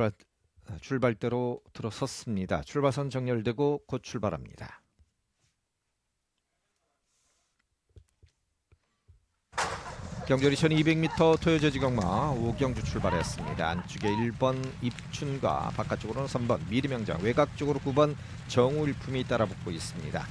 출발, 출발대로 들어섰습니다. 출발선 정렬되고 곧 출발합니다. 경주리 1200m 토요저지경마 오경주 출발했습니다. 안쪽에 1번 입춘과 바깥쪽으로는 3번 미리명장 외곽 쪽으로 9번 정우일품이 따라 붙고 있습니다.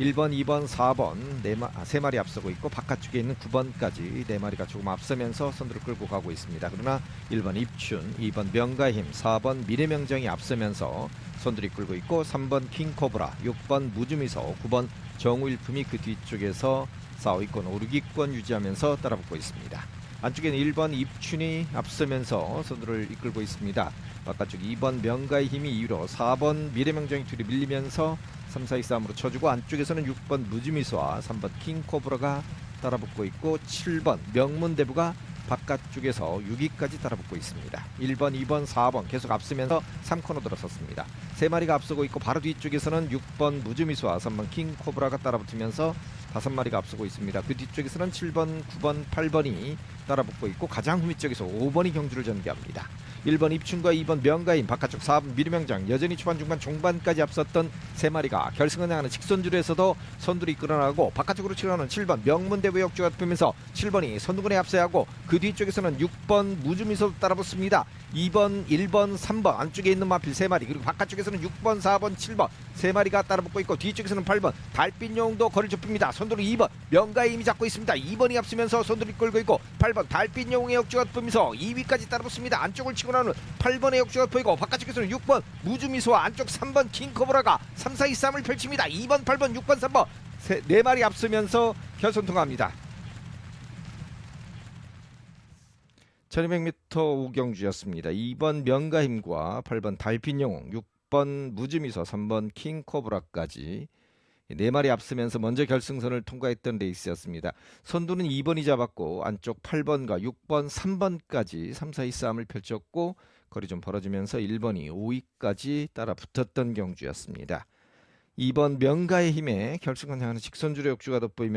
1번, 2번, 4번 네 마, 아, 세 마리 앞서고 있고 바깥쪽에 있는 9번까지 네 마리가 조금 앞서면서 선두를 끌고 가고 있습니다. 그러나 1번 입춘, 2번 명가힘, 4번 미래명장이 앞서면서 선두를 끌고 있고 3번 킹코브라, 6번 무주미서, 9번 정우일품이 그 뒤쪽에서 싸우위권 오르기권 유지하면서 따라붙고 있습니다. 안쪽에는 1번 입춘이 앞서면서 선두를 이끌고 있습니다. 바깥쪽 2번 명가의 힘이 이유로 4번 미래명장이 뒤로 밀리면서 3, 4, 2 싸움으로 쳐주고 안쪽에서는 6번 무지미소와 3번 킹코브라가 따라붙고 있고 7번 명문대부가 바깥쪽에서 6위까지 따라붙고 있습니다. 1번, 2번, 4번 계속 앞서면서 3코너 들어섰습니다. 세 마리가 앞서고 있고 바로 뒤쪽에서는 6번 무즈미소와 3번 킹코브라가 따라붙으면서 다섯 마리가 앞서고 있습니다. 그 뒤쪽에서는 7번, 9번, 8번이 따라붙고 있고 가장 후미 쪽에서 5번이 경주를 전개합니다. 1번 입춘과 2번 명가인 바깥쪽 4번 미르명장 여전히 초반 중반 종반까지 앞섰던 세 마리가 결승을 향하는 직선줄에서도 선두를 이끌어나가고 바깥쪽으로 치러는 7번 명문대부 역주가 펴면서 7번이 선두군에 앞서야하고 그 뒤쪽에서는 6번 무주미소 따라붙습니다. 2번, 1번, 3번 안쪽에 있는 마필 세 마리 그리고 바깥쪽에서는 6번, 4번, 7번 세 마리가 따라붙고 있고 뒤쪽에서는 8번 달빛용도 거리를 좁힙니다. 선두를 2번 명가의 힘이 잡고 있습니다. 2번이 앞서면서 선두를 끌고 있고 8번 달빛용의 역주가 펴면서 2위까지 따라붙습니다. 안쪽을 치고 나는 8번의 역주가 보이고 바깥쪽에서는 6번 무주미소와 안쪽 3번 킹코브라가 3, 4, 2, 3을 펼칩니다. 2번, 8번, 6번, 3번 세, 네 마리 앞서면서 결선 통합니다. 1200m 우경주였습니다. 2번 명가힘과 8번 달빛영웅, 6번 무즈미서, 3번 킹코브라까지 네 마리 앞서면서 먼저 결승선을 통과했던 레이스였습니다. 선두는 2번이 잡았고 안쪽 8번과 6번, 3번까지 3, 4, 2 싸움을 펼쳤고 거리 좀 벌어지면서 1번이 5위까지 따라 붙었던 경주였습니다. 2번 명가의 힘에 결승선 향하는 직선주의 역주가 돋보이며